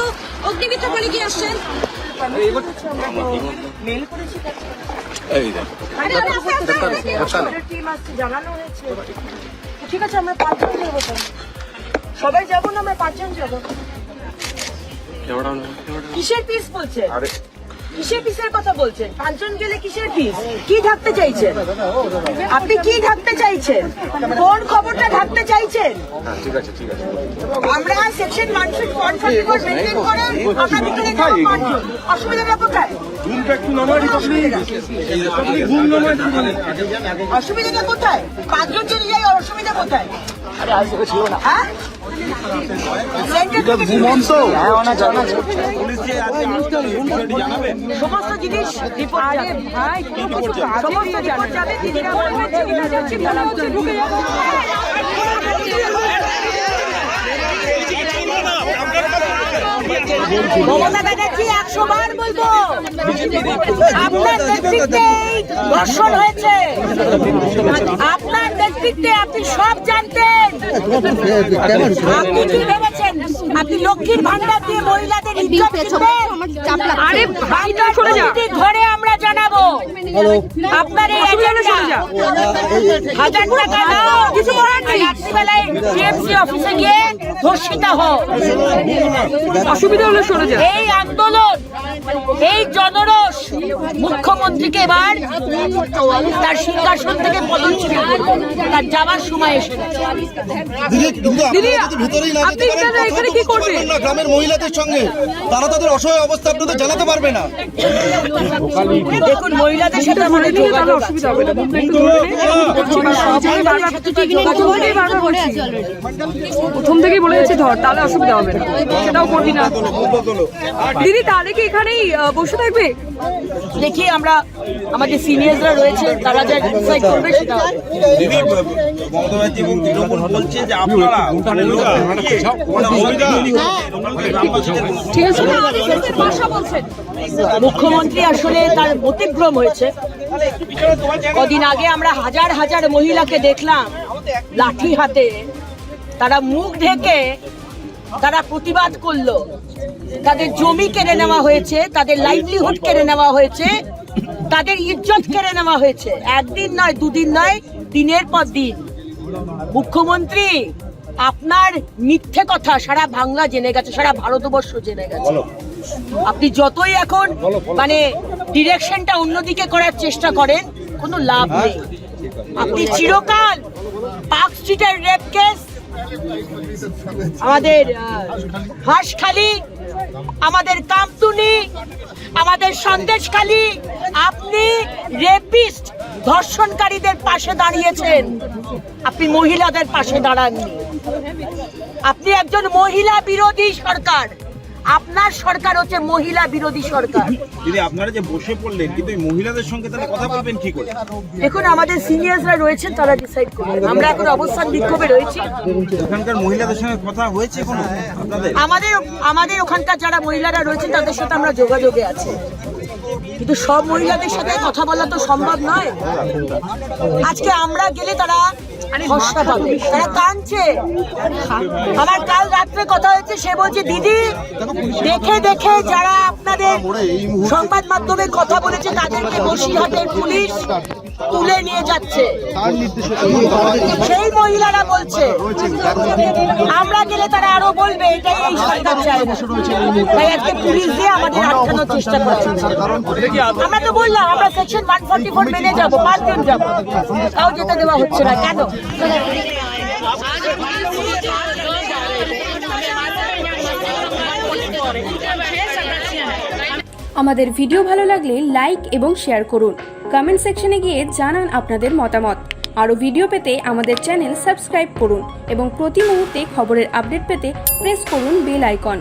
তো অগ্নিমিত্র বলে গিয়ে আসছেন। আরে আরে, ঠিক আছে আমরা পাঁচজন যাব সবাই যাব না আমরা পাঁচজন যাব? কিসের পিস বলছে? কিসের পিসের কথা বলছেন? পাঁচজন গেলে কিসের পিস কি ঢাকতে চাইছেন? আপনি কি ঢাকতে চাইছেন? কোন খবরটা ঢাকতে চাইছেন? ঠিক আছে ঠিক আছে আমরা section one one forty four maintain করে আমরা ভিতরে যাব পাঁচজন। অসুবিধাটা কোথায়? অসুবিধাটা কোথায়? পাঁচজন চলে যাই অসুবিধা কোথায়? হ্যাঁ? সমস্ত জিনিস রিপোর্ট যাবে। ঢুকে যাবে। মমতা ব্যানার্জি একশো বার বলব। আপনার নেতৃত্বে এই ধর্ষণ হয়েছে। আপনার নেতৃত্বে আপনি সব জানতেন। আপনি কি ভেবেছেন? আপনি লক্ষ্মীর ভান্ডার দিয়ে মহিলাদের ইজ্জত আরে যা। ঘরে আমরা জানাব। আপনার এই এজেন্ডা হাজার টাকা দাও। কিছু করার নেই। রাত্রিবেলায় টিএমসি অফিসে গিয়ে ধর্ষিত হও। অসুবিধা হলে সরে যা। এই আন্দোলন মুখ্যমন্ত্রীকে এবার তার সিংহাসন থেকে পদচ্যুত। তার যাবার সময় এসে গ্রামের মহিলাদের সঙ্গে। তারা তাদের অসহায় অবস্থা আপনাদের জানাতে পারবে না। দেখুন মহিলাদের সাথে আমাদের তাহলে যোগাযোগ অসুবিধা হবে না। প্রথম থেকেই থেকেই বলে যাচ্ছি ধর তাহলে অসুবিধা হবে না। সেটাও করবি না। দিদি তাহলে কি এখানেই বসে থাকবে? দেখি আমরা আমাদের সিনিয়ররা রয়েছে তারা যা ডিসাইড করবে সেটা দিদি মমতা ব্যানার্জি এবং তৃণমূল বলছে যে আপনারা ওখানে লোক মানে অসুবিধা ঠিক আছে ভাষা বলছেন মুখ্যমন্ত্রী আসলে তার মতিভ্রম হয়েছে। কদিন আগে আমরা হাজার হাজার মহিলাকে দেখলাম লাঠি হাতে। তারা মুখ ঢেকে তারা প্রতিবাদ করল। তাদের জমি কেড়ে নেওয়া হয়েছে তাদের লাইভলিহুড কেড়ে নেওয়া হয়েছে। তাদের ইজ্জত কেড়ে নেওয়া হয়েছে। একদিন নয় দুদিন নয় দিনের পর দিন। মুখ্যমন্ত্রী আপনার মিথ্যে কথা সারা বাংলা জেনে গেছে সারা ভারতবর্ষ জেনে গেছে। আপনি যতই এখন মানে ডিরেকশনটা অন্যদিকে করার চেষ্টা করেন কোনো লাভ নেই। আপনি চিরকাল পার্ক স্ট্রিটের রেপ কেস আমাদের হাঁসখালি আমাদের কামতুনি আমাদের সন্দেশখালি আপনি রেপিস্ট ধর্ষণকারীদের পাশে দাঁড়িয়েছেন। আপনি মহিলাদের পাশে দাঁড়াননি। আপনি একজন মহিলা বিরোধী সরকার। আপনার সরকার হচ্ছে মহিলা বিরোধী সরকার। দিদি আপনারা যে বসে পড়লেন কিন্তু মহিলাদের সঙ্গে তাহলে কথা বলবেন কি করে? দেখুন আমাদের সিনিয়রসরা রয়েছেন তারা ডিসাইড করবেন আমরা এখন অবস্থান বিক্ষোভে রয়েছি। ওখানকার মহিলাদের সঙ্গে কথা হয়েছে কোনো আপনাদের? আমাদের আমাদের ওখানকার যারা মহিলারা রয়েছেন তাদের সাথে আমরা যোগাযোগে আছি। কিন্তু সব মহিলাদের সাথে কথা বলা তো সম্ভব নয়। আজকে আমরা গেলে তারা ভরসা পাবে। তারা কাঁদছে। আমার কাল রাত্রে কথা হয়েছে সে বলছে দিদি দেখে দেখে যারা আপনাদের সংবাদ মাধ্যমে কথা বলেছে তাদেরকে বসিরহাটের পুলিশ তুলে নিয়ে যাচ্ছে। সেই মহিলারা বলছে আমরা গেলে তারা আরও বলবে এটাই এই সরকার চায়। তাই আজকে পুলিশ দিয়ে আমাদের আটকানোর চেষ্টা করছে। আমরা তো বললাম, আমরা সেকশন ওয়ান ফর্টি ফোর মেনে যেতে দেওয়া হচ্ছে না, কেন? আমাদের ভিডিও ভালো লাগলে লাইক এবং শেয়ার করুন। কমেন্ট সেকশনে গিয়ে জানান আপনাদের মতামত। আরও ভিডিও পেতে আমাদের চ্যানেল সাবস্ক্রাইব করুন এবং প্রতি মুহূর্তে খবরের আপডেট পেতে প্রেস করুন বেল আইকন